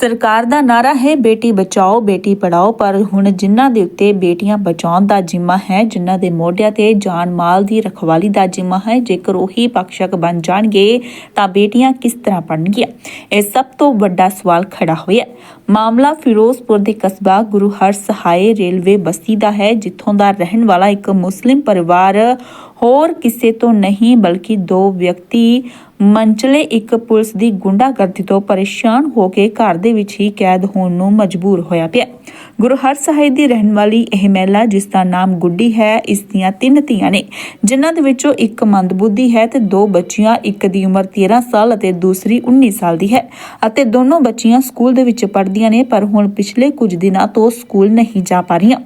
ਸਰਕਾਰ ਦਾ ਨਾਰਾ ਹੈ, ਬੇਟੀ ਬਚਾਓ, ਬੇਟੀ ਪੜਾਓ ਪਰ ਹੁਣ ਜਿਨ੍ਹਾਂ ਦੇ ਉੱਤੇ ਬੇਟੀਆਂ ਬਚਾਉਣ ਦਾ ਜ਼ਿੰਮਾ ਹੈ, ਜਿਨ੍ਹਾਂ ਦੇ ਮੋਢਿਆਂ ਤੇ ਜਾਨ ਮਾਲ ਦੀ ਰਖਵਾਲੀ ਦਾ ਜ਼ਿੰਮਾ ਹੈ, ਜੇਕਰ ਉਹੀ ਪਕਸ਼ਕ ਬਣ ਜਾਣਗੇ, ਤਾਂ ਬੇਟੀਆਂ ਕਿਸ ਤਰ੍ਹਾਂ ਪੜਨਗੀਆਂ ਇਹ ਸਭ ਤੋਂ ਵੱਡਾ ਸਵਾਲ ਖੜਾ ਹੋਇਆ। ਮਾਮਲਾ ਫਿਰੋਜ਼ਪੁਰ ਦੇ ਕਸਬਾ ਗੁਰੂ ਹਰ ਹਰਸਹਾਏ ਰੇਲਵੇ ਬਸਤੀ ਦਾ ਹੈ, ਜਿੱਥੋਂ ਦਾ ਰਹਿਣ ਵਾਲਾ ਇੱਕ ਮੁਸਲਿਮ ਪਰਿਵਾਰ ਹੋਰ ਕਿਸੇ ਤੋਂ ਨਹੀਂ, ਬਲਕਿ ਦੋ ਵਿਅਕਤੀ ਮੰਚਲੇ ਇੱਕ ਪੁਲਿਸ ਦੀ ਗੁੰਡਾਗਰਦੀ ਤੋਂ ਪਰੇਸ਼ਾਨ ਹੋ ਕੇ ਘਰ ਦੇ ਵਿੱਚ ਹੀ ਕੈਦ ਹੋਣ ਨੂੰ ਮਜਬੂਰ ਹੋਇਆ ਪਿਆ। ਗੁਰੂ ਹਰਸਹਾਏ ਦੀ ਰਹਿਣ ਵਾਲੀ ਇਹ ਮਹਿਲਾ, ਜਿਸ ਦਾ ਨਾਮ ਗੁੱਡੀ ਹੈ, ਇਸ ਦੀਆਂ ਤਿੰਨ ਧੀਆਂ ਨੇ, ਜਿਨ੍ਹਾਂ ਦੇ ਵਿੱਚੋਂ ਇੱਕ ਮੰਦਬੁੱਧੀ ਹੈ ਤੇ ਦੋ ਬੱਚੀਆਂ, ਇੱਕ ਦੀ ਉਮਰ 13 ਸਾਲ ਅਤੇ ਦੂਸਰੀ 19 ਸਾਲ ਦੀ ਹੈ ਅਤੇ ਦੋਨੋਂ ਬੱਚੀਆਂ ਸਕੂਲ ਦੇ ਵਿੱਚ ਪੜ੍ਹਦੀਆਂ ਨੇ, ਪਰ ਹੁਣ ਪਿਛਲੇ ਕੁਝ ਦਿਨਾਂ ਤੋਂ ਸਕੂਲ ਨਹੀਂ ਜਾ ਪਾ ਰਹੀਆਂ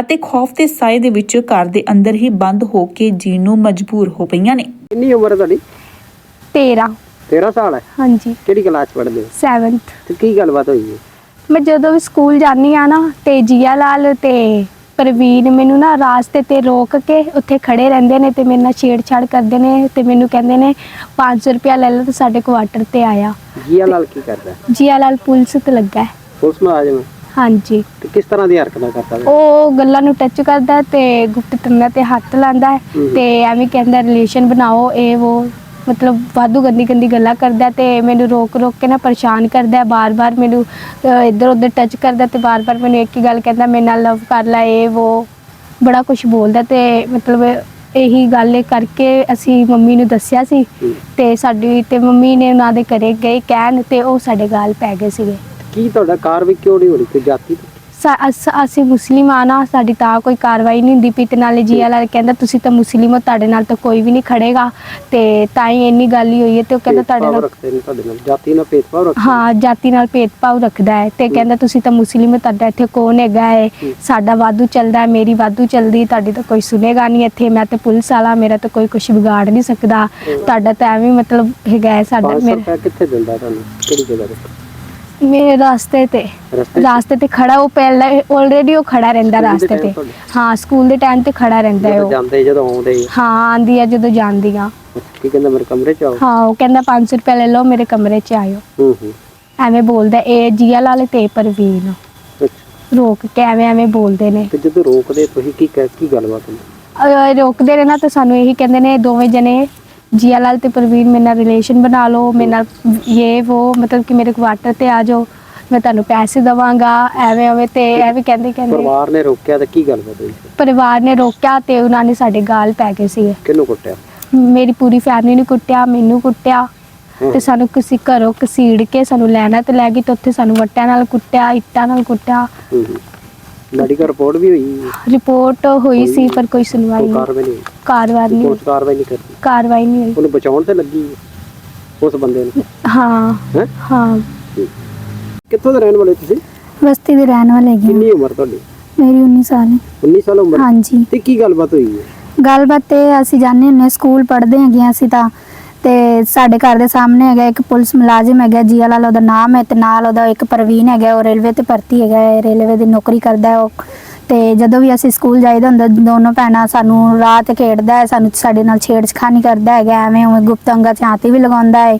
ਅਤੇ ਖੌਫ ਦੇ ਸਾਏ ਦੇ ਵਿੱਚ ਘਰ ਦੇ ਅੰਦਰ ਹੀ ਬੰਦ ਹੋ ਕੇ ਜੀਣ ਨੂੰ ਮਜਬੂਰ ਹੋ ਪਈਆਂ ਨੇ। ਕਿੰਨੀ ਉਮਰ ਹੈ ਤੁਹਾਡੀ? 13 13 ਸਾਲ ਹੈ? ਹਾਂਜੀ। ਕਿਹੜੀ ਕਲਾਸ ਪੜ੍ਹਦੇ ਹੋ? 7th ਤੇ ਕੀ ਗੱਲਬਾਤ ਹੋਈ ਹੈ? ਮੈਂ ਜਦੋਂ ਵੀ ਸਕੂਲ ਜਾਂਦੀ ਆ ਨਾ ਤੇ ਜੀਆ ਲਾਲ ਤੇ ਪ੍ਰਵੀਨ ਮੈਨੂੰ ਨਾ ਰਾਸਤੇ ਤੇ ਰੋਕ ਕੇ ਉੱਥੇ ਖੜੇ ਰਹਿੰਦੇ ਨੇ ਤੇ ਮੇਰੇ ਨਾਲ ਛੇੜਛਾੜ ਕਰਦੇ ਨੇ ਤੇ ਮੈਨੂੰ ਕਹਿੰਦੇ ਨੇ 500 ਰੁਪਇਆ ਲੈ ਲਓ ਤੇ ਸਾਡੇ ਕੁਆਟਰ ਤੇ ਆਇਆ। ਜੀਆ ਲਾਲ ਕੀ ਕਰਦਾ? ਹੈ? ਜੀਆ ਲਾਲ ਪੁਲਿਸ ਤੇ ਲੱਗਾ ਹੈ। ਪੁਲਿਸ ਮੁਲਾਜ਼ਮ ਹੈ। ਹਾਂਜੀ। ਤੇ ਕਿਸ ਤਰ੍ਹਾਂ ਦੀ ਹਰਕਤਾਂ ਕਰਦਾ ਹੈ? ਉਹ ਗੱਲਾਂ ਨੂੰ ਟੱਚ ਕਰਦਾ ਹੈ ਤੇ ਗੁਪਤ ਤੰਨਾ ਤੇ ਹੱਥ ਲਾਉਂਦਾ ਹੈ ਹਮ। ਤੇ ਐਵੇਂ ਕਹਿੰਦਾ ਰਿਲੇਸ਼ਨ ਬਣਾਓ ਇਹ ਉਹ। ਮਤਲਬ ਵਾਧੂ ਗੰਦੀ ਗੰਦੀ ਗੱਲਾਂ ਕਰਦਾ ਤੇ ਮੈਨੂੰ ਰੋਕ ਰੋਕ ਕੇ ਨਾ ਪਰੇਸ਼ਾਨ ਕਰਦਾ, ਬਾਰ-ਬਾਰ ਮੈਨੂੰ ਇੱਧਰ ਉੱਧਰ ਟੱਚ ਕਰਦਾ ਤੇ ਬਾਰ-ਬਾਰ ਮੈਨੂੰ ਇੱਕ ਹੀ ਗੱਲ ਕਹਿੰਦਾ, ਮੇਰੇ ਨਾਲ ਲਵ ਕਰ ਲੈ, ਇਹ ਉਹ ਬੜਾ ਕੁਝ ਬੋਲਦਾ ਤੇ ਮਤਲਬ ਇਹੀ ਗੱਲ ਕਰਕੇ ਅਸੀਂ ਮੰਮੀ ਨੂੰ ਦੱਸਿਆ ਸੀ ਤੇ ਸਾਡੀ, ਤੇ ਮੰਮੀ ਨੇ ਉਹਨਾਂ ਦੇ ਘਰੇ ਗਏ ਕਹਿਣ ਤੇ ਉਹ ਸਾਡੇ ਗਾਲ ਪੈ ਗਏ ਸੀਗੇ। ਕੀ ਤੁਹਾਡਾ ਕਾਰਵਾਈ ਕਿਉਂ ਨਹੀਂ ਹੋ ਰਹੀ ਕੋਈ ਜਾਤੀ ਅਸ- ਅਸੀਂ ਮੁਸਲਿਮ ਆ ਨਾ ਸਾਡੀ ਤਾਂ ਕੋਈ ਕਾਰਵਾਈ ਨਹੀਂ ਹੁੰਦੀ। ਪਈ ਤੇ ਨਾਲੇ ਜੀ ਵਾਲਾ ਕਹਿੰਦਾ ਤੁਸੀਂ ਤਾਂ ਮੁਸਲਿਮ ਹੋ ਤੁਹਾਡੇ ਨਾਲ ਤਾਂ ਕੋਈ ਵੀ ਨਹੀਂ ਖੜੇਗਾ। ਤੇ ਤਾਂ ਹੀ ਇੰਨੀ ਗੱਲ ਹੀ ਹੋਈ ਹੈ ਤੇ ਉਹ ਕਹਿੰਦਾ ਤੁਹਾਡੇ ਭੇਦਭਾਵ ਨਾਲ ਰੱਖਦੇ ਨੇ ਤੁਹਾਡੇ ਨਾਲ। ਜਾਤੀ ਨਾਲ ਭੇਦਭਾਵ ਰੱਖਦੇ ਹਾਂ ਜਾਤੀ ਨਾਲ ਭੇਦਭਾਵ ਰੱਖਦਾ ਹੈ ਤੇ ਕਹਿੰਦਾ ਤੁਸੀਂ ਤਾਂ ਮੁਸਲਿਮ ਹੋ ਤੁਹਾਡਾ ਇੱਥੇ ਕੌਣ ਹੈਗਾ ਹੈ? ਹੂੰ। ਸਾਡਾ ਵਾਧੂ ਚੱਲਦਾ ਹੈ ਮੇਰੀ ਵਾਧੂ ਚੱਲਦੀ ਤੁਹਾਡੀ ਤਾਂ ਕੋਈ ਸੁਨੇਗਾ ਨਹੀਂ ਇੱਥੇ। ਮੈਂ ਤਾਂ ਪੁਲਿਸ ਵਾਲਾ ਮੇਰਾ ਤਾਂ ਕੋਈ ਕੁਝ ਵਿਗਾੜ ਨਹੀਂ ਸਕਦਾ। ਤੁਹਾਡਾ ਤਾਂ ਐਵੇਂ ਮਤਲਬ ਹੈਗਾ ਹੈ ਸਾਡਾ 500 ਮੇਰਾ ਕਿੱਥੇ ਦਿੰਦਾ ਤੁਹਾਨੂੰ? ਕਿਹੜੀ ਜਗ੍ਹਾ ਤੇ? ਮੇਰੇ ਰਾਸਤੇ ਤੇ। ਰਸਤੇ 'ਚ? ਰਾਸਤੇ ਤੇ ਖੜਾ ਉਹ ਪਹਿਲਾਂ ਆਲਰੇਡੀ ਉਹ ਖੜਾ ਰਹਿੰਦਾ ਸਕੂਲ ਦੇ ਰਾਸਤੇ time ਤੇ। ਤੁਹਾਡੇ? ਹਾਂ ਸਕੂਲ ਦੇ ਟਾਈਮ ਤੇ ਖੜਾ ਰਹਿੰਦਾ ਹੈ ਜਦੋਂ ਉਹ। ਜਾਂਦੇ ਜਦੋਂ ਆਉਂਦੇ? ਹਾਂ ਆਂਦੀ ਆ ਜਦੋਂ ਜਾਂਦੀ ਆ ਕੀ ਕਹਿੰਦਾ ਮੇਰੇ ਕਮਰੇ ਚ ਆਓ? ਹਾਂ ਉਹ ਕਹਿੰਦਾ 500 ਰੁਪਏ ਲੈ ਲਓ ਮੇਰੇ ਕਮਰੇ 'ਚ ਆਇਓ। ਹੂੰ ਹੂੰ। ਐਵੇਂ ਬੋਲਦਾ ਇਹ ਜੀਆ ਲਾਲ ਤੇ ਪ੍ਰਵੀਨ। ਅੱਛਾ। ਰੋਕ ਕੇ ਐਵੇਂ ਐਵੇਂ ਬੋਲਦੇ ਨੇ। ਤੇ ਜਦੋਂ ਰੋਕਦੇ ਤੁਸੀਂ ਕੀ ਕਹਿ- ਕੀ ਗੱਲਬਾਤ ਹੁੰਦੀ? ਅਹ ਰੋਕਦੇ ਨੇ ਨਾ ਤਾਂ ਸਾਨੂੰ ਇਹੀ ਕਹਿੰਦੇ ਨੇ ਦੋਵੇਂ ਜਣੇ ਜੀਆ ਲਾਲ ਤੇ ਪ੍ਰਵੀਨ ਮੇਰੇ ਨਾਲ ਰਿਲੇਸ਼ਨ ਬਣਾ ਲਓ ਮੇਰੇ ਨਾਲ ਇਹ ਉਹ ਮਤਲਬ ਕਿ ਮੇਰੇ ਕੁਆਟਰ ਤੇ ਆ ਜਾਓ ਮੈਂ ਤੁਹਾਨੂੰ ਪੈਸੇ ਦਵਾਂਗਾ ਐਵੇਂ ਐਵੇਂ ਤੇ ਐਵੇਂ ਕਹਿੰਦੇ ਕਹਿੰਦੇ। ਪਰਿਵਾਰ ਨੇ ਰੋਕਿਆ ਤੇ ਕੀ ਗੱਲਬਾਤ ਹੋਈ? ਪਰਿਵਾਰ ਨੇ ਰੋਕਿਆ ਤੇ ਉਹਨਾਂ ਨੇ ਸਾਡੇ ਗਾਲ ਪੈ ਗਏ ਸੀਗੇ। ਕਿਹਨੂੰ ਕੁੱਟਿਆ? ਮੇਰੀ ਪੂਰੀ ਫੈਮਿਲੀ ਨੂੰ ਕੁੱਟਿਆ ਮੈਨੂੰ ਕੁੱਟਿਆ। ਤੇ ਸਾਨੂੰ ਕਿਸੇ ਘਰੋਂ ਕਸੀੜ ਕੇ ਸਾਨੂੰ ਲੈਣਾ ਤੇ ਲੈ ਗਈ ਤੇ ਉੱਥੇ ਸਾਨੂੰ ਵੱਟਿਆਂ ਨਾਲ ਕੁੱਟਿਆ ਇੱਟਾਂ ਨਾਲ ਕੁੱਟਿਆ। ਹੂੰ ਹੂੰ। ਮੈਡੀਕਲ ਰਿਪੋਰਟ ਵੀ ਹੋਈ? ਰਿਪੋਰਟ ਹੋਈ ਸੀ ਪਰ ਕੋਈ ਸੁਣਵਾਈ ਕੋਈ ਨਹੀਂ। ਕਾਰਵਾਈ ਨਹੀਂ? ਹੋਈ। ਕਾਰਵਾਈ ਨਹੀਂ ਪੁਲਿਸ ਕਾਰਵਾਈ ਨਹੀਂ ਕਰਦੀ ਕਾਰਵਾਈ ਨਹੀਂ ਹੋਈ। ਉਹਨੂੰ ਬਚਾਉਣ ਤੇ ਲੱਗੀ ਹੈ ਉਸ ਬੰਦੇ ਨੂੰ? ਹਾਂ। ਹੈ? ਹਾਂ। ਕਿੱਥੋਂ ਦੇ ਰਹਿਣ ਵਾਲੇ ਤੁਸੀਂ? ਬਸਤੀ ਦੇ ਰਹਿਣ ਵਾਲੇ ਹੈਗੇ ਕਿੰਨੀ ਉਮਰ ਤੁਹਾਡੀ? ਮੇਰੀ 19 ਸਾਲ ਹੈ। 19 ਸਾਲ ਉਮਰ? ਹਾਂਜੀ। ਤੇ ਕੀ ਗੱਲਬਾਤ ਹੋਈ ਹੈ? ਗੱਲਬਾਤ ਇਹ ਅਸੀਂ ਜਾਂਦੇ ਹੁੰਦੇ ਸਕੂਲ ਪੜ੍ਹਦੇ ਹੈਗੇ ਹਾਂ ਅਸੀਂ ਤਾਂ ਤੇ ਸਾਡੇ ਘਰ ਦੇ ਸਾਹਮਣੇ ਹੈਗਾ ਇੱਕ ਪੁਲਿਸ ਮੁਲਾਜ਼ਮ ਹੈਗਾ ਜੀਆ ਲਾਲ ਉਹਦਾ ਨਾਮ ਹੈ ਤੇ ਨਾਲ ਉਹਦਾ ਇੱਕ ਪ੍ਰਵੀਨ ਹੈਗਾ ਉਹ ਰੇਲਵੇ ਤੇ ਭਰਤੀ ਹੈਗਾ ਹੈ, ਰੇਲਵੇ ਦੀ ਨੌਕਰੀ ਕਰਦਾ ਹੈ ਉਹ। ਤੇ ਜਦੋਂ ਵੀ ਅਸੀਂ ਸਕੂਲ ਜਾਈਦਾ ਹੁੰਦਾ ਦੋਨੋਂ ਭੈਣਾਂ ਸਾਨੂੰ ਰਾਤ ਖੇਡਦਾ ਹੈ ਸਾਨੂੰ ਸਾਡੇ ਨਾਲ ਛੇੜਛਾਣੀ ਕਰਦਾ ਹੈਗਾ ਐਵੇਂ ਉਵੇਂ ਗੁਪਤ ਅੰਗਾਂ 'ਚ ਆਤੀ ਵੀ ਲਗਾਉਂਦਾ ਹੈ।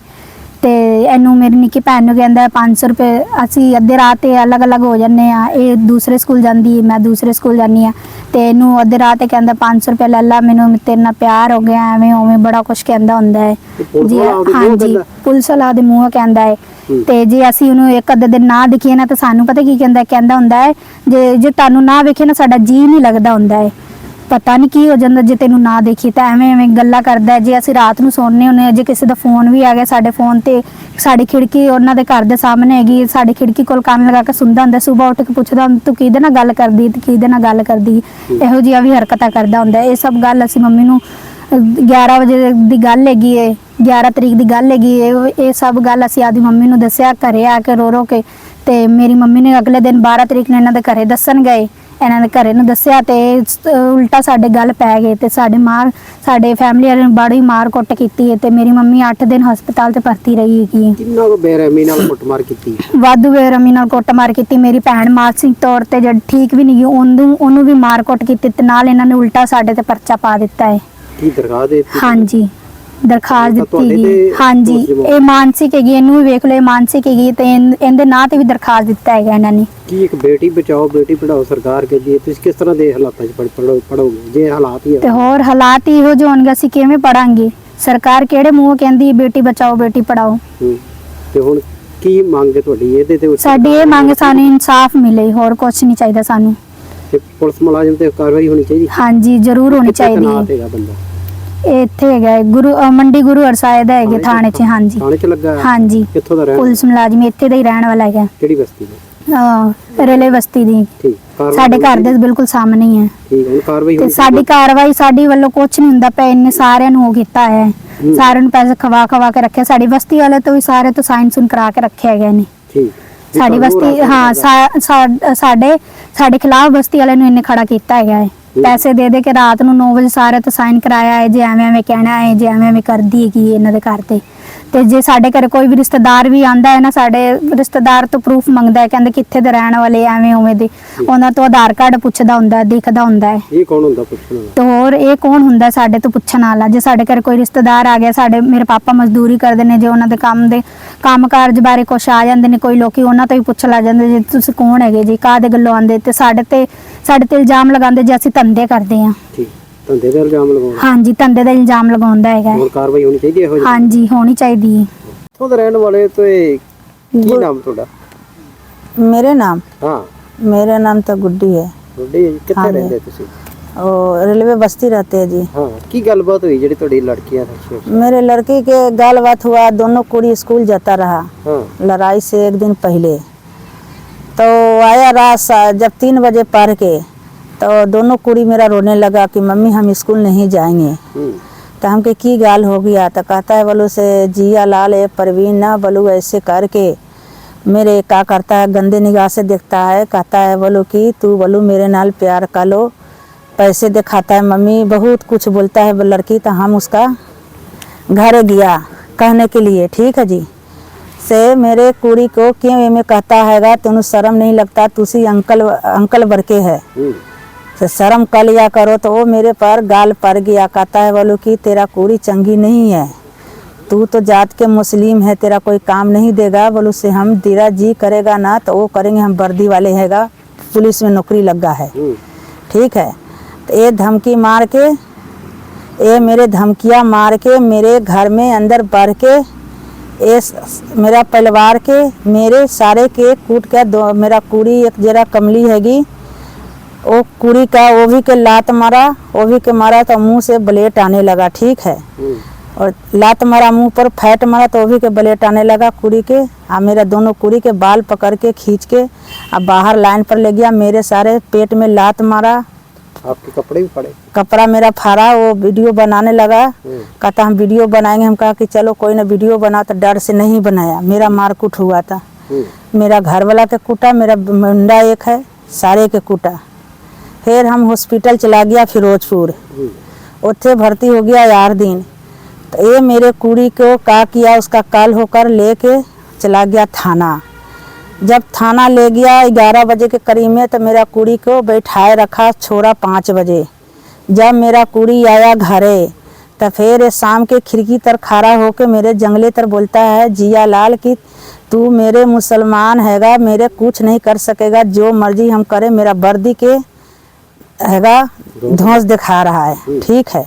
ਤੇ ਇਹਨੂੰ ਮੇਰੀ ਨਿੱਕੀ ਭੈਣ ਨੂੰ ਕਹਿੰਦਾ ਹੈ 500 ਰੁਪਏ ਅਸੀਂ ਅੱਧੇ ਰਾਤ ਤੇ ਅਲੱਗ-ਅਲੱਗ ਹੋ ਜੰਨੇ ਆ ਇਹ ਦੂਸਰੇ ਸਕੂਲ ਜਾਂਦੀ ਹੈ ਮੈਂ ਦੂਸਰੇ ਸਕੂਲ ਜਾਂਦੀ ਆ ਤੇ ਇਹਨੂੰ ਅੱਧੇ ਰਾਤ ਤੇ ਕਹਿੰਦਾ 500 ਰੁਪਏ ਲੈ ਲਾ ਮੈਨੂੰ ਤੇਰੇ ਨਾਲ ਪਿਆਰ ਹੋ ਗਿਆ ਐਵੇਂ ਉਵੇਂ ਬੜਾ ਕੁਝ ਕਹਿੰਦਾ ਹੁੰਦਾ ਹੈ। ਜੀ ਹਾਂਜੀ? ਪੁਲਿਸ ਵਾਲਾ ਦੇ ਮੂੰਹੋਂ ਕਹਿੰਦਾ ਹੂੰ। ਤੇ ਜੇ ਅਸੀਂ ਉਹਨੂੰ ਇੱਕ ਅੱਧੇ ਦਿਨ ਨਾ ਦਿਖੀਏ ਨਾ ਤਾਂ ਸਾਨੂੰ ਪਤਾ ਕੀ ਕਹਿੰਦਾ ਕਹਿੰਦਾ ਹੁੰਦਾ ਹੈ ਜੇ ਜੇ ਤੁਹਾਨੂੰ ਨਾ ਵੇਖੇ ਨਾ ਸਾਡਾ ਜੀ ਨਹੀਂ ਲੱਗਦਾ ਹੁੰਦਾ ਹੈ। ਪਤਾ ਨਹੀਂ ਕੀ ਹੋ ਜਾਂਦਾ ਜੇ ਤੈਨੂੰ ਨਾ ਦੇਖੀ ਤਾਂ ਐਵੇਂ ਐਵੇਂ ਗੱਲਾਂ ਕਰਦਾ ਹੈ। ਜੇ ਅਸੀਂ ਰਾਤ ਨੂੰ ਸੌਂਦੇ ਹੁੰਦੇ ਹਾਂ ਜੇ ਕਿਸੇ ਦਾ ਫੋਨ ਵੀ ਆ ਗਿਆ ਸਾਡੇ ਫੋਨ ਤੇ ਸਾਡੀ ਖਿੜਕੀ ਉਹਨਾਂ ਦੇ ਘਰ ਦੇ ਸਾਹਮਣੇ ਹੈਗੀ ਸਾਡੀ ਖਿੜਕੀ ਕੋਲ ਕੰਨ ਲਗਾ ਕੇ ਸੁਣਦਾ ਹੁੰਦਾ ਸਵੇਰ ਉੱਠ ਕੇ ਪੁੱਛਦਾ ਹੁੰਦਾ, ਤੂੰ ਕਿਹਦੇ ਨਾਲ ਗੱਲ ਕਰਦੀ ਤੇ ਕਿਹਦੇ ਨਾਲ ਗੱਲ ਕਰਦੀ ਇਹੋ ਜਿਹੀਆਂ ਵੀ ਹਰਕਤਾਂ ਕਰਦਾ ਹੁੰਦਾ। ਇਹ ਸਭ ਗੱਲ ਅਸੀਂ ਮੰਮੀ ਨੂੰ ਅਹ, 11 ਵਜੇ ਦੀ ਗੱਲ ਹੈਗੀ ਏ 11 ਤਰੀਕ ਦੀ ਗੱਲ ਹੈਗੀ ਏ ਉਹ- ਇਹ ਸਭ ਗੱਲ ਅਸੀਂ ਆਦੀ ਮੰਮੀ ਨੂੰ ਦੱਸਿਆ ਘਰੇ ਆ ਕੇ ਰੋ ਰੋ ਕੇ ਤੇ ਮੇਰੀ ਮੰਮੀ ਨੇ ਅਗਲੇ ਦਿਨ 12 ਤਰੀਕ ਨੂੰ ਇਹਨਾਂ ਦੇ ਘਰੇ ਦੱਸਣ ਗਏ। ਇਹਨਾਂ ਦੇ ਘਰੇ ਨੂੰ ਦੱਸਿਆ ਤੇ ਸ- ਉਲਟਾ ਸਾਡੇ ਗੱਲ ਪੈ ਗਏ ਤੇ ਸਾਡੇ ਮਾਰ ਸਾਡੇ ਫੈਮਿਲੀ ਵਾਲਿਆਂ ਨੇ ਬੜੀ ਮਾਰ ਕੁੱਟ ਕੀਤੀ ਹੈ ਤੇ ਮੇਰੀ ਮੰਮੀ 8 ਦਿਨ ਹਸਪਤਾਲ ਤੇ ਭਰਤੀ ਰਹੀ ਹੈਗੀ। ਕਿੰਨਾ ਕੋ ਬੇਰਹਿਮੀ ਨਾਲ ਕੁੱਟਮਾਰ ਕੀਤੀ ਵਾਧੂ ਬੇਰਮੀ ਨਾਲ ਕੁੱਟਮਾਰ ਕੀਤੀ। ਮੇਰੀ ਭੈਣ ਮਾਨਸਿਕ ਤੌਰ ਤੇ ਜਦ ਠੀਕ ਵੀ ਨਹੀਂ ਗਈ ਉਹਨੂੰ ਉਹਨੂੰ ਵੀ ਮਾਰ ਕੁੱਟ ਕੀਤੀ ਤੇ ਨਾਲ ਇਹਨਾਂ ਨੇ ਉਲਟਾ ਸਾਡੇ ਤੇ ਪਰਚਾ ਪਾ ਦਿੱਤਾ ਹੈ। ਕੀ ਦਰਗਾਹ ਦੇ ਦਿੱਤੀ ਹਾਂਜੀ। ਦਰਖਾਸਤ ਦਿੱਤੀ ਗਈ। ਹਾਂਜੀ ਇਹ ਮਾਨਸਿਕ ਹੈਗੀ ਇਹਨੂੰ ਵੀ ਵੇਖ ਲਓ ਇਹ ਮਾਨਸਿਕ ਹੈਗੀ ਤੇ ਇਹਦੇ ਨਾਂ ਤੇ ਵੀ ਦਰਖਾਸਤ ਦਿੱਤਾ ਹੈਗਾ ਇਹਨਾਂ ਨੇ। ਕੀ ਇੱਕ ਬੇਟੀ ਬਚਾਓ ਬੇਟੀ ਪੜਾਓ ਸਰਕਾਰ ਕਹਿੰਦੀ ਹੈ ਤੁਸੀਂ ਕਿਸ ਤਰ੍ਹਾਂ ਦੇ ਹਾਲਾਤਾਂ 'ਚ ਪੜ੍ਹੋਗੇ? ਜੇ ਹਾਲਾਤ ਹੀ ਤੇ ਹੋਰ ਹਾਲਾਤ ਹੀ ਇਹੋ ਜਿਹੇ ਹੋਣਗੇ ਅਸੀਂ ਕਿਵੇਂ ਪੜਾਂਗੇ ਸਰਕਾਰ ਕਿਹੜੇ ਮੂੰਹ ਕਹਿੰਦੀ ਬੇਟੀ ਬਚਾਓ ਬੇਟੀ ਪੜਾਓ। ਤੇ ਹੁਣ ਕੀ ਮੰਗ ਹੈ ਤੁਹਾਡੀ? ਇਹਦੇ ਤੇ ਸਾਡੀ ਇਹ ਮੰਗ ਸਾਨੂੰ ਇਨਸਾਫ ਮਿਲੇ ਹੋਰ ਕੁਝ ਨਹੀਂ ਚਾਹੀਦਾ ਸਾਨੂੰ। ਤੇ ਪੁਲਿਸ ਮੁਲਾਜ਼ਮ ਤੇ ਕਾਰਵਾਈ ਹੋਣੀ ਚਾਹੀਦੀ? ਹਾਂਜੀ ਜ਼ਰੂਰ ਹੋਣੀ ਚਾਹੀਦੀ ਹੈ। ਇੱਥੇ ਹੈਗਾ ਹੈ, ਗੁਰੂ ਮੰਡੀ ਗੁਰੂ ਹਰਸਾਏ ਦਾ ਹੈਗੇ ਥਾਣੇ 'ਚ ਹਾਂਜੀ। ਥਾਣੇ 'ਚ ਲੱਗਾ ਹੈ? ਹਾਂਜੀ। ਕਿੱਥੋਂ ਦਾ ਰਹਿਣ ਪੁਲਿਸ ਮੁਲਾਜ਼ਮ ਇੱਥੇ ਦਾ ਹੀ ਰਹਿਣ ਵਾਲਾ ਹੈਗਾ। ਕਿਹੜੀ ਬਸਤੀ ਦਾ? ਅ, ਰੇਲੇ ਬਸਤੀ ਦੀ। ਠੀਕ ਕਾਰਵਾਈ ਸਾਡੇ ਘਰ ਦੇ ਬਿਲਕੁਲ ਸਾਹਮਣੇ ਹੀ ਹੈ। ਠੀਕ ਹੈ ਹੁਣ ਕਾਰਵਾਈ ਤੇ ਸਾਡੀ ਕਾਰਵਾਈ ਸਾਡੀ ਵੱਲੋਂ ਕੁਝ ਨਹੀਂ ਹੁੰਦਾ ਪਿਆ ਇੰਨੇ ਸਾਰਿਆਂ ਨੂੰ ਉਹ ਕੀਤਾ ਹੈ। ਹੂੰ। ਸਾਰਿਆਂ ਨੂੰ ਪੈਸੇ ਖਵਾ ਖਵਾ ਕੇ ਰੱਖਿਆ। ਸਾਡੀ ਬਸਤੀ ਵਾਲੇ ਤੋਂ ਵੀ ਸਾਰੇ ਤੋਂ ਸਾਈਨ ਸੁਨ ਕਰਾ ਕੇ ਰੱਖਿਆ ਗਿਆ ਨੇ। ਠੀਕ। ਸਾਡੀ ਬਸਤੀ ਹਾਂ ਮਿਲਦਾ। ਸਾ- ਸਾ- ਸਾਡੇ ਸਾਡੇ ਖਿਲਾਫ ਬਸਤੀ ਵਾਲਿਆਂ ਨੂੰ ਇਹਨੇ ਖੜਾ ਕੀਤਾ ਹੈਗਾ ਹੈ। ਪੈਸੇ ਦੇ ਦੇ ਕੇ ਰਾਤ ਨੂੰ 9 ਵਜੇ ਸਾਰੇ ਤੋਂ ਸਾਈਨ ਕਰਾਇਆ ਹੈ, ਜੇ ਐਵੇਂ ਐਵੇਂ ਕਹਿਣਾ ਹੈ, ਜੇ ਐਵੇਂ ਐਵੇਂ ਕਰਦੀ ਹੈਗੀ ਇਹਨਾਂ ਦੇ ਘਰ ਤੇ। ਤੇ ਜੇ ਸਾਡੇ ਘਰੇ ਕੋਈ ਵੀ ਰਿਸ਼ਤੇਦਾਰ ਵੀ ਆਂਦਾ ਹੈ ਨਾ ਸਾਡੇ ਰਿਸ਼ਤੇਦਾਰ ਤੋਂ ਪ੍ਰੂਫ ਮੰਗਦਾ ਹੈ ਕਹਿੰਦੇ ਕਿੱਥੇ ਦੇ ਰਹਿਣ ਵਾਲੇ ਐਵੇਂ ਉਵੇਂ ਦੇ ਉਹਨਾਂ ਤੋਂ ਆਧਾਰ ਕਾਰਡ ਪੁੱਛਦਾ ਹੁੰਦਾ ਦਿਖਦਾ ਹੁੰਦਾ ਹੈ। ਇਹ ਕੌਣ ਹੁੰਦਾ ਪੁੱਛਣ ਵਾਲਾ? ਤੇ ਹੋਰ ਇਹ ਕੌਣ ਹੁੰਦਾ ਸਾਡੇ ਤੋਂ ਪੁੱਛਣ ਵਾਲਾ? ਜੇ ਸਾਡੇ ਘਰ ਕੋਈ ਰਿਸ਼ਤੇਦਾਰ ਆ ਗਿਆ ਸਾਡੇ ਮੇਰੇ ਪਾਪਾ ਮਜ਼ਦੂਰੀ ਕਰਦੇ ਨੇ ਜੇ ਉਹਨਾਂ ਦੇ ਕੰਮ ਦੇ ਕੰਮ ਕਾਰਜ ਬਾਰੇ ਕੁਛ ਆ ਜਾਂਦੇ ਨੇ ਕੋਈ ਲੋਕੀ ਉਹਨਾਂ ਤੋਂ ਹੀ ਪੁੱਛ ਲਾ ਜਾਂਦੇ ਜੇ ਤੁਸੀਂ ਕੌਣ ਹੈਗੇ ਜੀ ਕਾਹਦੇ ਗੱਲੋਂ ਆਂਦੇ? ਤੇ ਸਾਡੇ ਤੇ ਸਾਡੇ ਤੇ ਇਲਜ਼ਾਮ ਲਗਾਉਂਦੇ ਜੇ ਅਸੀਂ ਧੰਦੇ ਕਰਦੇ ਹਾਂ। ਠੀਕ। ਧੰਦੇ ਦਾ ਇਲਜ਼ਾਮ ਲਗਾਉਣਾ ਹਾਂਜੀ ਧੰਦੇ ਦਾ ਇਲਜ਼ਾਮ ਲਗਾਉਂਦਾ ਹੈਗਾ ਹੁਣ ਕਾਰਵਾਈ ਹੋਣੀ ਚਾਹੀਦੀ ਹੈ ਇਹੋ ਜਿਹੀ ਹਾਂਜੀ ਹੋਣੀ ਚਾਹੀਦੀ ਹੈ ਇੱਥੋਂ ਦੇ ਰਹਿਣ ਵਾਲੇ ਤੇ ਕੀ ਨਾਮ ਤੁਹਾਡਾ मेरे नाम ਹਾਂ मेरा नाम तो गुड्डी है ਤੁਹਾਡੇ ਕਿੱਥੇ ਹਾਂਜੀ। ਰਹਿੰਦੇ ਤੁਸੀਂ और रेलवे बस्ती रहते हैं जी ਹਾਂ ਕੀ ਗੱਲਬਾਤ ਹੋਈ ਜਿਹੜੀ ਤੁਹਾਡੀ ਲੜਕੀਆਂ ਨਾਲ मेरे लड़की के गाल बात हुआ दोनों कुड़ी स्कूल जाता रहा ਹਾਂ लड़ाई से एक दिन पहले तो आया रात सा- जब तीन बजे पढ़ के तो दोनों कुड़ी मेरा रोने लगा कि मम्मी हम स्कूल नहीं जाएँगे। तो हमके की गाल हो गया? तो कहता है बोलो से जिया लाल है परवीन ना बोलो ऐसे करके। मेरे का करता है गंदे निगाह से देखता है कहता है बोलो कि तू बोलो मेरे नाल प्यार कर लो पैसे दिखाता है मम्मी बहुत कुछ बोलता है लड़की तो हम उसका घर गया कहने के लिए ठीक है जी? से मेरे कुड़ी को क्यों ये में कहता हैगा तेन शर्म नहीं लगता तुसी अंकल अंकल बरके है। ਹੂੰ तो शर्म कर लिया करो तो वो मेरे पर गाल पड़ गया। कहता है बोलो कि तेरा कुड़ी चंगी नहीं है। तू तो जात के मुस्लिम है तेरा कोई काम नहीं देगा। बोलो से हम तेरा जी करेगा ना तो वो करेंगे हम वर्दी वाले हैगा। पुलिस में नौकरी लगा है। ठीक है? तो ये धमकी मार के ये मेरे धमकियाँ मार के मेरे घर में अंदर बढ़ के ये मेरा परिवार के मेरे सारे के कूट के दो मेरा कुड़ी एक जरा कमली हैगी। वो कुड़ी का वो भी के लात मारा वो भी के मारा तो मुँह से ब्लेड आने लगा ठीक है? और लात मारा मुँह पर फैट मारा तो वो भी के ब्लेड आने लगा कुड़ी के। आ मेरा दोनों कुड़ी के बाल पकड़ के खींच के अब बाहर लाइन पर ले गया मेरे सारे पेट में लात मारा। आपके कपड़े भी पड़े? कपड़ा मेरा फाड़ा वो वीडियो बनाने लगा। हम्म। कहता हम वीडियो बनाएँगे। हम कहा कि चलो कोई ना वीडियो बना तो डर से नहीं बनाया। मेरा मारकूट हुआ था। मेरा घर वाला के कूटा मेरा मुंडा एक है सारे के कूटा। फिर हम हॉस्पिटल चला गया फिरोजपुर। उत्थे भर्ती हो गया यार दिन। तो ये मेरे कुड़ी को का किया, उसका कल होकर लेके चला गया थाना। जब थाना ले गया ग्यारह बजे के करीब में तो मेरा कुड़ी को बैठाए रखा छोड़ा पाँच बजे। जब मेरा कुड़ी आया घरे तो फिर शाम के खिड़की तर खड़ा होके मेरे जंगले तर बोलता है, जिया लाल की तू मेरे मुसलमान हैगा, मेरे कुछ नहीं कर सकेगा, जो मर्ज़ी हम करें, मेरा वर्दी के हैगा? धौंस दिखा रहा है। ठीक है।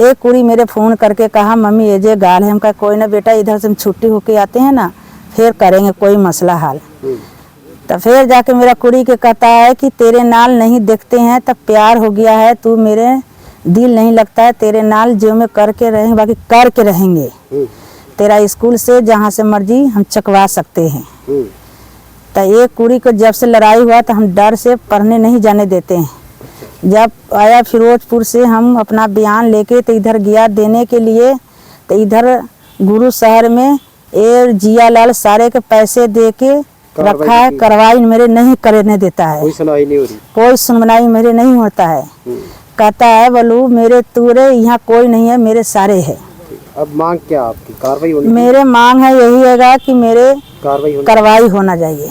एक कुड़ी मेरे फ़ोन करके कहा, मम्मी, ये जे गाल है, हम कहा, कोई ना बेटा, इधर से हम छुट्टी होके आते हैं ना, फिर करेंगे कोई मसला हाल। तो फिर जाके मेरा कुड़ी के कहता है कि, तेरे नाल नहीं देखते हैं, तब प्यार हो गया है, तू मेरे दिल नहीं लगता है, तेरे नाल जो में करके रहेंगे बाकी करके रहेंगे। तेरा स्कूल से जहाँ से मर्ज़ी हम चकवा सकते हैं। तो एक कुड़ी को जब से लड़ाई हुआ तो हम डर से पढ़ने नहीं जाने देते हैं। जब आया फिरोजपुर से हम अपना बयान लेके तो इधर गया देने के लिए तो इधर गुरु शहर में ये जिया लाल सारे के पैसे दे के रखा है। कार्रवाई मेरे नहीं करने देता है। कोई नहीं हो रही। कोई सुनवाई मेरे नहीं होता है। कहता है बोलू मेरे तूरे यहाँ कोई नहीं है मेरे सारे है। अब मांग क्या आपकी? कार्रवाई मेरे मांग है यही है कि मेरे कार्रवाई होना चाहिए।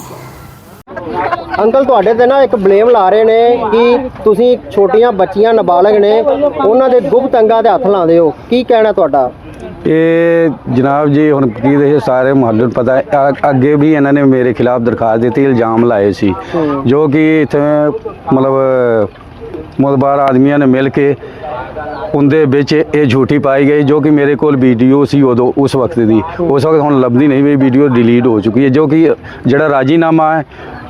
ਅੰਕਲ ਤੁਹਾਡੇ ਤੇ ਨਾ ਇੱਕ ਬਲੇਮ ਲਾ ਰਹੇ ਨੇ ਕਿ ਤੁਸੀਂ ਛੋਟੀਆਂ ਬੱਚੀਆਂ ਨਾਬਾਲਗ ਨੇ। ਉਹਨਾਂ ਦੇ ਗੁਪਤ ਅੰਗਾਂ ਤੇ ਹੱਥ ਲਾਉਂਦੇ ਹੋ। ਕੀ ਕਹਿਣਾ ਤੁਹਾਡਾ? ਇਹ ਜਨਾਬ ਜੀ ਹੁਣ ਕੀ ਦੇ ਸਾਰੇ ਮੁਹੱਲੇ ਨੂੰ ਪਤਾ ਹੈ। ਅ- ਅੱਗੇ ਵੀ ਇਹਨਾਂ ਨੇ ਮੇਰੇ ਖਿਲਾਫ ਦਰਖਾਸਤ ਦਿੱਤੀ ਇਲਜ਼ਾਮ ਲਾਏ ਸੀ। ਜੋ ਕਿ ਇੱਥੇ ਮਤਲਬ ਮੁਤਬਾਰ ਆਦਮੀਆਂ ਨੇ ਮਿਲ ਕੇ ਉਹਦੇ ਵਿੱਚ ਇਹ ਝੂਠੀ ਪਾਈ ਗਈ ਜੋ ਕਿ ਮੇਰੇ ਕੋਲ ਵੀਡੀਓ ਸੀ ਉਦੋਂ ਉਸ ਵਕਤ ਦੀ। ਉਸ ਵਕਤ ਹੁਣ ਲੱਭਦੀ ਨਹੀਂ ਵੀ ਵੀਡੀਓ ਡਿਲੀਟ ਹੋ ਚੁੱਕੀ ਹੈ। ਜੋ ਕਿ ਜਿਹੜਾ ਰਾਜੀਨਾਮਾ ਹੈ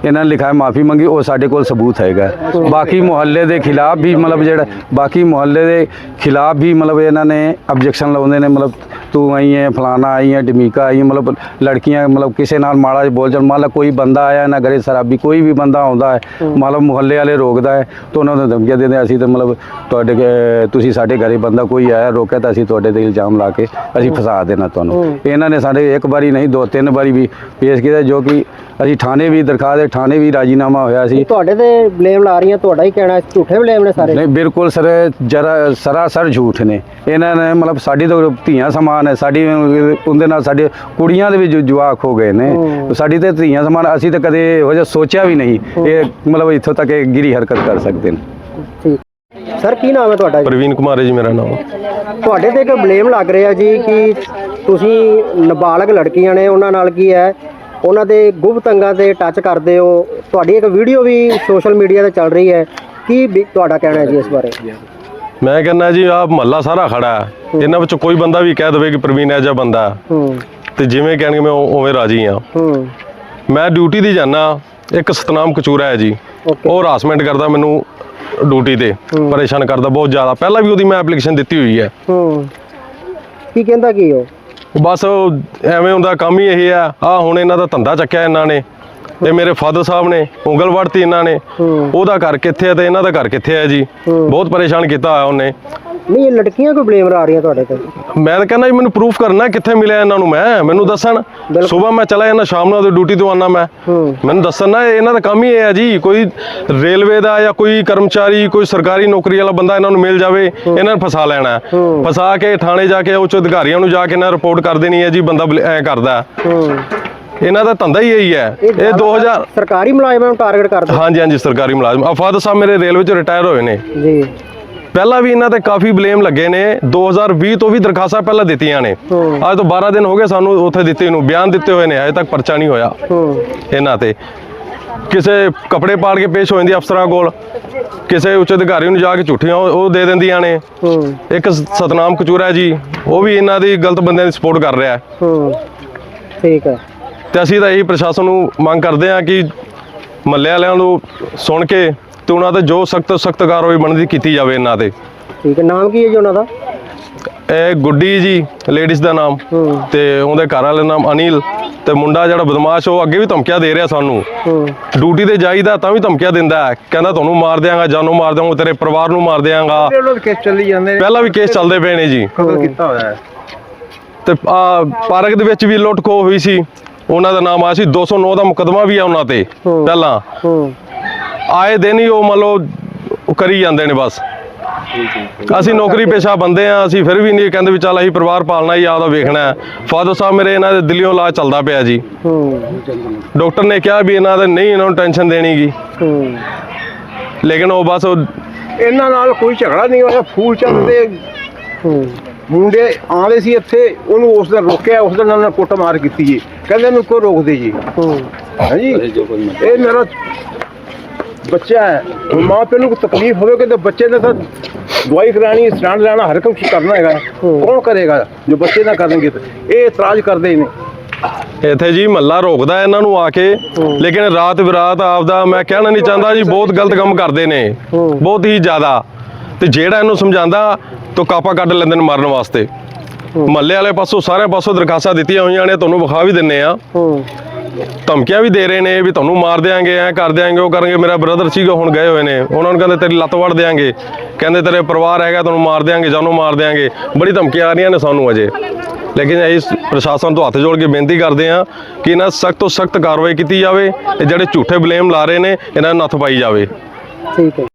ਇਹਨਾਂ ਨੇ ਲਿਖਾ ਹੈ ਮਾਫੀ ਮੰਗੀ ਉਹ ਸਾਡੇ ਕੋਲ ਸਬੂਤ ਹੈਗਾ ਬਾਕੀ ਮੁਹੱਲੇ ਦੇ ਖਿਲਾਫ ਵੀ ਮਤਲਬ ਜਿਹੜਾ ਬਾਕੀ ਮੁਹੱਲੇ ਦੇ ਖਿਲਾਫ ਵੀ ਮਤਲਬ ਇਹਨਾਂ ਨੇ ਆਬਜੈਕਸ਼ਨ ਲਾਉਂਦੇ ਨੇ ਮਤਲਬ ਤੂੰ ਆਈ ਹੈ ਫਲਾਣਾ ਆਈ ਹੈ ਡਮੀਕਾ ਆਈ ਹੈ ਮਤਲਬ ਲੜਕੀਆਂ ਮਤਲਬ ਕਿਸੇ ਨਾਲ ਮਾੜਾ ਜਿਹਾ ਬੋਲ ਚੱਲ ਮੰਨ ਲਾ ਕੋਈ ਬੰਦਾ ਆਇਆ ਨਾ ਘਰੇ ਸ਼ਰਾਬੀ ਕੋਈ ਵੀ ਬੰਦਾ ਆਉਂਦਾ ਹੈ ਮਤਲਬ ਮੁਹੱਲੇ ਵਾਲੇ ਰੋਕਦਾ ਹੈ ਤਾਂ ਉਹਨਾਂ ਨੂੰ ਧਮਕੀਆਂ ਦਿੰਦੇ ਅਸੀਂ ਤਾਂ ਮਤਲਬ ਤੁਹਾਡੇ ਤੁਸੀਂ ਸਾਡੇ ਘਰੇ ਬੰਦਾ ਕੋਈ ਆਇਆ ਰੋਕਿਆ ਤਾਂ ਅਸੀਂ ਤੁਹਾਡੇ ਤੇ ਇਲਜ਼ਾਮ ਲਾ ਕੇ ਅਸੀਂ ਫਸਾ ਦੇਣਾ ਤੁਹਾਨੂੰ। ਇਹਨਾਂ ਨੇ ਸਾਡੇ ਇੱਕ ਵਾਰੀ ਨਹੀਂ ਦੋ ਤਿੰਨ ਵਾਰੀ ਵੀ ਪੇਸ਼ ਕੀਤਾ ਜੋ ਕਿ ਅਸੀਂ ਥਾਣੇ ਵੀ ਦਰਖਾਸਤ ਦੇ ਥਾਣੇ ਵੀ ਰਾਜੀਨਾਮਾ ਹੋਇਆ ਸੀ। ਤੁਹਾਡੇ ਤੇ ਬਲੇਮ ਲਾ ਰਹੀਆਂ ਤੁਹਾਡਾ ਹੀ ਕਹਿਣਾ ਝੂਠੇ ਬਲੇਮ ਨੇ ਸਾਰੇ। ਨਹੀਂ ਬਿਲਕੁਲ ਸਰ ਜਰਾ ਸਰਾਸਰ ਝੂਠ ਨੇ। ਇਹਨਾਂ ਨੇ ਮਤਲਬ ਸਾਡੀ ਤਾਂ ਧੀਆਂ ਸਮਾਨ ਹੈ ਸਾਡੀ ਉਹਦੇ ਨਾਲ ਸਾਡੇ ਕੁੜੀਆਂ ਦੇ ਵੀ ਜਵਾਕ ਹੋ ਗਏ ਨੇ। ਸਾਡੀ ਤੇ ਧੀਆਂ ਸਮਾਨ ਅਸੀਂ ਤਾਂ ਕਦੇ ਇਹੋ ਜਿਹਾ ਸੋਚਿਆ ਵੀ ਨਹੀਂ ਇਹ ਮਤਲਬ ਇੱਥੋਂ ਤੱਕ ਇਹ ਗਿਰੀ ਹਰਕਤ ਕਰ ਸਕਦੇ ਨੇ। ਠੀਕ। ਸਰ ਕੀ ਨਾਮ ਹੈ ਤੁਹਾਡਾ ਪ੍ਰਵੀਨ ਕੁਮਾਰ ਜੀ ਮੇਰਾ ਨਾਮ। ਤੁਹਾਡੇ ਤੇ ਇੱਕ ਬਲੇਮ ਲੱਗ ਰਿਹਾ ਜੀ ਕਿ ਤੁਸੀਂ ਨਾਬਾਲਗ ਲੜਕੀਆਂ ਨੇ ਉਹਨਾਂ ਨਾਲ ਕੀ ਹੈ? ਉਹਨਾਂ ਦੇ ਗੁਪਤ ਅੰਗਾਂ ਤੇ ਟੱਚ ਕਰਦੇ ਹੋ। ਤੁਹਾਡੀ ਇੱਕ ਵੀਡੀਓ ਵੀ ਸੋਸ਼ਲ ਮੀਡੀਆ ਤੇ ਚੱਲ ਰਹੀ ਹੈ। ਕੀ ਵੀ ਤੁਹਾਡਾ ਕਹਿਣਾ ਹੈ ਜੀ ਇਸ ਬਾਰੇ? ਮੈਂ ਕਹਿੰਦਾ ਜੀ ਆਹ ਮਹੱਲਾ ਸਾਰਾ ਖੜਾ ਹੈ। ਇਹਨਾਂ ਵਿੱਚੋਂ ਕੋਈ ਬੰਦਾ ਵੀ ਕਹਿ ਦੇਵੇ ਕਿ ਪ੍ਰਵੀਨ ਜਿਹਾ ਬੰਦਾ। ਹੈ, ਹੂੰ ਤੇ ਜਿਵੇਂ ਕਹਿਣਗੇ ਮੈਂ ਉ- ਉਵੇਂ ਰਾਜੀ ਆ ਹੂੰ। ਮੈਂ ਡਿਊਟੀ ਦੀ ਜਾਣਾ ਇੱਕ ਸਤਨਾਮ ਕਚੂਰਾ ਹੈ ਜੀ। Okay. ਉਹ ਹਰਾਸਮੈਂਟ ਕਰਦਾ ਮੈਨੂੰ ਡਿਊਟੀ ਤੇ। ਪਰੇਸ਼ਾਨ ਕਰਦਾ ਬਹੁਤ ਜ਼ਿਆਦਾ। ਪਹਿਲਾਂ ਵੀ ਉਹਦੀ ਮੈਂ ਐਪਲੀਕੇਸ਼ਨ ਦਿੱਤੀ ਹੋਈ ਹੈ। ਹੂੰ। ਕੀ ਕਹਿੰਦਾ ਕੀ ਉਹ? ਬਸ ਉਹ ਐਵੇਂ ਹੁੰਦਾ ਕੰਮ ਹੀ ਇਹ ਆ। ਆ ਹੁਣ ਇਹਨਾਂ ਦਾ ਧੰਦਾ ਚੱਕਿਆ ਇਹਨਾਂ ਨੇ ਇਹ ਮੇਰੇ ਫਾਦਰ ਸਾਹਿਬ ਨੇ ਉਂਗਲ ਵੜਤੀ ਇਹਨਾਂ ਨੇ। ਉਹਦਾ ਘਰ ਕਿੱਥੇ ਹੈ ਤੇ ਇਹਨਾਂ ਦਾ ਘਰ ਕਿੱਥੇ ਹੈ ਜੀ? ਬਹੁਤ ਪਰੇਸ਼ਾਨ ਕੀਤਾ ਹੋਇਆ ਉਹਨੇ। ਨਹੀਂ ਇਹ ਲੜਕੀਆਂ ਕੋਈ ਬਲੇਮ ਲਾ ਰਹੀਆਂ ਤੁਹਾਡੇ ਤੇ। ਮੈਂ ਤਾਂ ਕਹਿੰਦਾ ਜੀ ਮੈਨੂੰ ਪ੍ਰੂਫ ਕਰਨਾ ਕਿੱਥੇ ਮਿਲਿਆ ਇਹਨਾਂ ਨੂੰ ਮੈਂ। ਮੈਨੂੰ ਦੱਸਣ। ਸਵੇਰ ਮੈਂ ਚਲਾ ਜਾਂਦਾ ਸ਼ਾਮ ਨੂੰ ਉਹਦੀ ਡਿਊਟੀ ਤੋਂ ਆਉਣਾ ਮੈਂ। ਮੈਨੂੰ ਦੱਸਣ ਨਾ ਇਹ ਇਹਨਾਂ ਦਾ ਕੰਮ ਹੀ ਇਹ ਹੈ ਜੀ। ਕੋਈ ਰੇਲਵੇ ਦਾ ਜਾਂ ਕੋਈ ਕਰਮਚਾਰੀ ਕੋਈ ਸਰਕਾਰੀ ਨੌਕਰੀ ਵਾਲਾ ਬੰਦਾ ਇਹਨਾਂ ਨੂੰ ਮਿਲ ਜਾਵੇ ਇਹਨਾਂ ਨੂੰ ਫਸਾ ਲੈਣਾ। ਫਸਾ ਕੇ ਥਾਣੇ ਜਾ ਕੇ ਉੱਚ ਅਧਿਕਾਰੀਆਂ ਨੂੰ ਜਾ ਕੇ ਇਹਨਾਂ ਰਿਪੋਰਟ ਕਰ ਦੇਣੀ ਹੈ ਜੀ ਬੰਦਾ ਐਂ ਕਰਦਾ ਇਹਨਾਂ ਦਾ ਧੰਦਾ ਹੀ ਇਹੀ ਹੈ। ਇਹ 2000 ਸਰਕਾਰੀ ਮੁਲਾਜ਼ਮਾਂ ਨੂੰ ਟਾਰਗੇਟ ਕਰਦੇ ਹਾਂਜੀ ਹਾਂਜੀ ਸਰਕਾਰੀ ਮੁਲਾਜ਼ਮ। ਆਫਾਦ ਸਾਹਿਬ ਮੇਰੇ ਰੇਲਵੇ ਚ ਰਿਟਾਇਰ ਹੋਏ ਨੇ। ਜੀ। ਪਹਿਲਾਂ ਵੀ ਇਹਨਾਂ ਤੇ ਕਾਫੀ ਬਲੇਮ ਲੱਗੇ ਨੇ। 2020 ਤੋਂ ਵੀ ਦਰਖਾਸਤਾਂ ਪਹਿਲਾਂ ਦਿੱਤੀਆਂ ਨੇ। ਅੱਜ ਤੋਂ 12 ਦਿਨ ਹੋ ਗਏ ਸਾਨੂੰ ਉੱਥੇ ਦਿੱਤੇ ਨੂੰ। ਬਿਆਨ ਦਿੱਤੇ ਹੋਏ ਨੇ। ਅਜੇ ਤੱਕ ਪਰਚਾ ਨਹੀਂ ਹੋਇਆ। ਇਹਨਾਂ ਤੇ। ਕਿਸੇ ਕੱਪੜੇ ਪਾੜ ਕੇ ਪੇਸ਼ ਹੋ ਜਾਂਦੀ ਅਫਸਰਾਂ ਕੋਲ। ਕਿਸੇ ਉੱਚ ਅਧਿਕਾਰੀ ਨੂੰ ਜਾ ਕੇ ਝੂਠੀਆਂ ਉਹ ਦੇ ਦਿੰਦੀਆਂ ਨੇ। ਇੱਕ ਸਤਨਾਮ ਕਚੂਰਾ ਜੀ ਉਹ ਵੀ ਇਹਨਾਂ ਦੀ ਗਲਤ ਬੰਦਿਆਂ ਦੀ ਸਪੋਰਟ ਕਰ ਰਿਹਾ ਹੈ। ਹੂੰ। ਠੀਕ ਹੈ। ਤੇ ਅਸੀਂ ਤਾਂ ਇਹੀ ਪ੍ਰਸ਼ਾਸਨ ਨੂੰ ਮੰਗ ਕਰਦੇ ਹਾਂ ਕਿ ਮੱਲੇ ਵਾਲਿਆਂ ਨੂੰ ਸੁਣ ਕੇ ਤੇ ਉਹਨਾਂ ਤੇ ਜੋ ਸਖਤ ਸਖਤ ਕਾਰਵਾਈ ਬਣਦੀ ਕੀਤੀ ਜਾਵੇ ਇਹਨਾਂ ਤੇ। ਠੀਕ ਹੈ ਨਾਮ ਕੀ ਹੈ ਜੀ ਉਹਨਾਂ ਦਾ? ਇਹ ਗੁੱਡੀ ਜੀ ਲੇਡੀਜ਼ ਦਾ ਨਾਮ। ਤੇ ਉਹਦੇ ਘਰ ਵਾਲੇ ਦਾ ਨਾਮ ਅਨਿਲ। ਤੇ ਮੁੰਡਾ ਜਿਹੜਾ ਬਦਮਾਸ਼ ਉਹ ਅੱਗੇ ਵੀ ਧਮਕੀਆਂ ਦੇ ਰਿਹਾ ਸਾਨੂੰ। ਡਿਊਟੀ ਤੇ ਜਾਈਦਾ ਤਾਂ ਵੀ ਧਮਕੀਆਂ ਦਿੰਦਾ ਹੈ। ਕਹਿੰਦਾ ਤੁਹਾਨੂੰ ਮਾਰ ਦਿਆਂਗਾ ਜਾਨੋਂ ਮਾਰ ਦਿਆਂਗਾ ਤੇਰੇ ਪਰਿਵਾਰ ਨੂੰ ਮਾਰ ਦਿਆਂਗਾ। ਉਹਨਾਂ ਦੇ ਕੇਸ ਚੱਲੀ ਜਾਂਦੇ ਨੇ। ਪਹਿਲਾਂ ਵੀ ਕੇਸ ਚੱਲਦੇ ਪਏ ਨੇ ਜੀ। ਕਤਲ ਕੀਤਾ ਹੋਇਆ ਹੈ? ਤੇ ਆ ਪਾਰਕ ਦੇ ਵਿੱਚ ਵੀ ਲੁੱਟ ਖੋਹ ਹੋਈ ਸੀ। ਉਹਨਾਂ ਦਾ ਨਾਮ ਆਇਆ ਸੀ 209 ਦਾ ਮੁਕਦਮਾ ਵੀ ਆ ਉਹਨਾਂ ਤੇ। ਪਹਿਲਾਂ। ਹੂੰ। ਆਏ ਦਿਨ ਹੀ ਉਹ ਮੰਨ ਲਓ ਉਹ ਕਰੀ ਜਾਂਦੇ ਨੇ ਬਸ। ਅਸੀਂ ਨੌਕਰੀ ਪੇਸ਼ਾ ਬੰਦੇ ਆ ਅਸੀਂ ਫਿਰ ਵੀ ਨਹੀਂ ਕਹਿੰਦੇ ਵੀ ਚੱਲ ਅਸੀਂ ਪਰਿਵਾਰ ਪਾਲਣਾ ਹੀ ਆਦਾ ਵੇਖਣਾ ਹੈ। ਫਾਦਰ ਸਾਹਿਬ ਮੇਰੇ ਇਹਨਾਂ ਦੇ ਦਿੱਲੀੋਂ ਇਲਾਜ ਚੱਲਦਾ ਪਿਆ ਜੀ। ਹੂੰ ਡਾਕਟਰ ਨੇ ਕਿਹਾ ਵੀ ਇਹਨਾਂ ਦੇ ਨਹੀਂ ਇਹਨਾਂ ਨੂੰ ਟੈਨਸ਼ਨ ਦੇਣੀਗੀ ਹੂੰ ਲੇਕਿਨ ਉਹ ਬਸ ਇਹਨਾਂ ਨਾਲ ਕੋਈ ਝਗੜਾ ਨਹੀਂ ਹੋਇਆ ਫੂਲ ਚੰਦ ਦੇ ਹੂੰ ਮੁੰਡੇ ਆਲੇ ਸੀ ਇੱਥੇ ਉਹਨੂੰ ਉਸ ਦਿਨ ਰੋਕਿਆ ਉਸ ਦਿਨ ਉਹਨਾਂ ਨੇ ਕੁੱਟਮਾਰ ਕੀਤੀ ਜੀ। ਕਹਿੰਦੇ ਨੂੰ ਕਿਉਂ ਰੋਕਦੇ ਜੀ। ਹੂੰ। ਹਾਂਜੀ। ਇਹ ਮੇਰਾ ਬੱਚਾ ਹੈ ਹੁਣ ਮਾਂ ਪਿਓ ਨੂੰ ਕੋਈ ਤਕਲੀਫ ਹੋਵੇਗੀ ਤਾਂ ਬੱਚੇ ਨੇ ਤਾਂ ਦਵਾਈ ਕਰਾਣੀ ਸਟੈਂਡ ਲੈਣਾ ਹਰ ਕੁਝ ਕਰਨਾ ਹੈਗਾ? ਕੌਣ ਕਰੇਗਾ? ਜੋ ਬੱਚੇ ਨਾ ਕਰਨਗੇ ਤਾਂ। ਇਹ ਇਤਰਾਜ਼ ਕਰਦੇ ਹੀ ਨੇ। ਇੱਥੇ ਜੀ ਮੱਲਾ ਰੋਕਦਾ ਇਹਨਾਂ ਨੂੰ ਆ ਕੇ। ਲੇਕਿਨ ਰਾਤ ਬਿਰਾਤ ਆਪਦਾ ਮੈਂ ਕਹਿਣਾ ਨਹੀਂ ਚਾਹੁੰਦਾ ਜੀ ਬਹੁਤ ਗਲਤ ਕੰਮ ਕਰਦੇ ਨੇ। ਬਹੁਤ ਹੀ ਜ਼ਿਆਦਾ। ਤੇ ਜਿਹੜਾ ਇਹਨੂੰ ਸਮਝਾਉਂਦਾ ਤੋ ਕਾਪਾ ਕੱਢ ਲੈਂਦੇ ਨੇ ਮਾਰਨ ਵਾਸਤੇ। ਮੱਲੇ ਵਾਲੇ ਪਾਸੋਂ ਸਾਰੇ ਪਾਸੋਂ ਦਰਖਾਸਤਾਂ ਦਿੱਤੀਆਂ ਹੋਈਆਂ ਨੇ ਤੁਹਾਨੂੰ ਵਿਖਾ ਵੀ ਦਿੰਨੇ ਆ ਹੂੰ। ਧਮਕੀਆਂ ਵੀ ਦੇ ਰਹੇ ਨੇ ਵੀ ਤੁਹਾਨੂੰ ਮਾਰ ਦਿਆਂਗੇ, ਐ ਕਰ ਦਿਆਂਗੇ, ਉਹ ਕਰਾਂਗੇ ਮੇਰਾ ਬ੍ਰਦਰ ਸੀਗਾ, ਹੁਣ ਗਏ ਹੋਏ ਨੇ। ਉਹਨਾਂ ਨੂੰ ਕਹਿੰਦੇ ਤੇਰੀ ਲੱਤ ਵੜ ਦਿਆਂਗੇ। ਕਹਿੰਦੇ ਤੇਰੇ ਪਰਿਵਾਰ ਹੈਗਾ ਤੁਹਾਨੂੰ ਮਾਰ ਦਿਆਂਗੇ, ਜਾਨੋਂ ਮਾਰ ਦਿਆਂਗੇ। ਬੜੀ ਧਮਕੀਆਂ ਆ ਰਹੀਆਂ ਨੇ ਸਾਨੂੰ ਅਜੇ। ਲੇਕਿਨ ਇਸ ਪ੍ਰਸ਼ਾਸਨ ਤੋਂ ਹੱਥ ਜੋੜ ਕੇ ਬੇਨਤੀ ਕਰਦੇ ਆ ਕਿ ਇਹਨਾਂ ਸਖਤ ਤੋਂ ਸਖਤ ਕਾਰਵਾਈ ਕੀਤੀ ਜਾਵੇ ਤੇ ਜਿਹੜੇ ਝੂਠੇ ਬਲੇਮ ਲਾ ਰਹੇ ਨੇ, ਇਹਨਾਂ ਨੂੰ ਨੱਥ ਪਾਈ ਜਾਵੇ। ਠੀਕ ਹੈ।